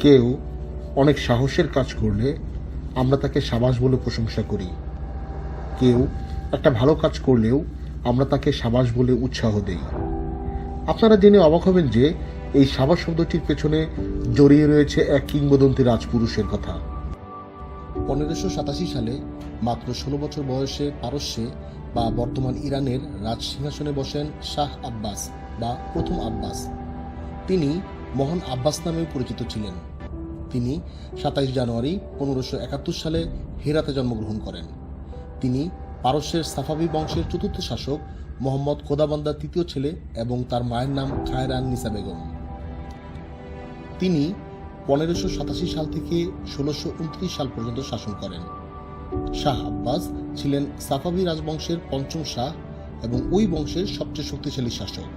কেউ অনেক সাহসের কাজ করলে আমরা তাকে সাবাস বলে প্রশংসা করি। কেউ একটা ভালো কাজ করলেও আমরা তাকে সাবাস বলে উৎসাহ দেই। আপনারা জেনে অবাক হবেন যে এই সাবাস শব্দটির পেছনে জড়িয়ে রয়েছে এক কিংবদন্তি রাজপুরুষের কথা। পনেরোশো সাতাশি সালে মাত্র ষোলো বছর বয়সে পারস্যে বা বর্তমান ইরানের রাজ সিংহাসনে বসেন শাহ আব্বাস বা প্রথম আব্বাস। তিনি মহান আব্বাস নামেও পরিচিত ছিলেন। তিনি সাতাইশ জানুয়ারি পনেরোশো একাত্তর সালে হেরাতে জন্মগ্রহণ করেন। তিনি পারস্যের সাফাবি বংশের চতুর্থ শাসক মোহাম্মদ খোদাবন্দার তৃতীয় ছেলে এবং তার মায়ের নাম খায়রান নিসা বেগম। তিনি পনেরোশো সাতাশি সাল থেকে ষোলোশো উনত্রিশ সাল পর্যন্ত শাসন করেন। শাহ আব্বাস ছিলেন সাফাবি রাজবংশের পঞ্চম শাহ এবং ওই বংশের সবচেয়ে শক্তিশালী শাসক।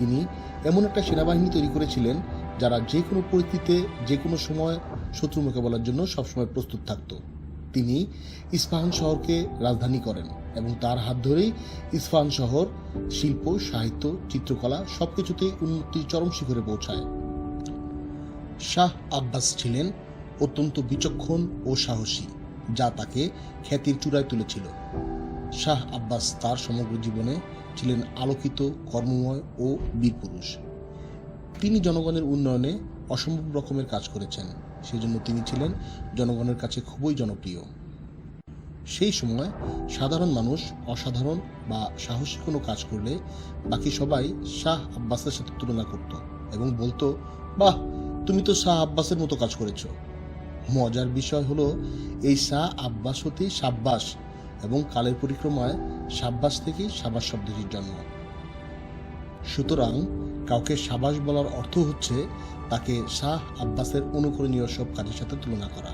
তিনি এমন একটা সেনাবাহিনী তৈরি করেছিলেন যারা যে কোনো পরিস্থিতিতে, যে কোনো সময় শত্রু মোকাবেলার জন্য সবসময় প্রস্তুত থাকত। তিনি ইস্পাহান শহরকে রাজধানী করেন এবং তার হাত ধরেই ইস্পাহান শহর, শিল্প, সাহিত্য, চিত্রকলা সবকিছুতেই উন্নতির চরম শিখরে পৌঁছায়। শাহ আব্বাস ছিলেন অত্যন্ত বিচক্ষণ ও সাহসী, যা তাকে খ্যাতির চূড়ায় তুলেছিল। শাহ আব্বাস তার সমগ্র জীবনে ছিলেন আলোকিত, কর্মময় ও বীরপুরুষ তিনি জনগণের উন্নয়নে অসম্ভব রকমের কাজ করেছেন। সেজন্য তিনি ছিলেন জনগণের কাছে খুবই জনপ্রিয়। সেই সময় সাধারণ মানুষ অসাধারণ বা সাহসী কোনো কাজ করলে বাকি সবাই শাহ আব্বাসের সাথে তুলনা করত এবং বলতো, বাহ, তুমি তো শাহ আব্বাসের মতো কাজ করেছ। মজার বিষয় হলো, এই শাহ আব্বাস হতেই সাব্বাস এবং কালের পরিক্রমায় সাব্বাস থেকেই সাবাস শব্দটির জন্ম। সুতরাং কাউকে সাবাস বলার অর্থ হচ্ছে তাকে শাহ আব্বাসের অনুকরণীয় সব কাজের সাথে তুলনা করা।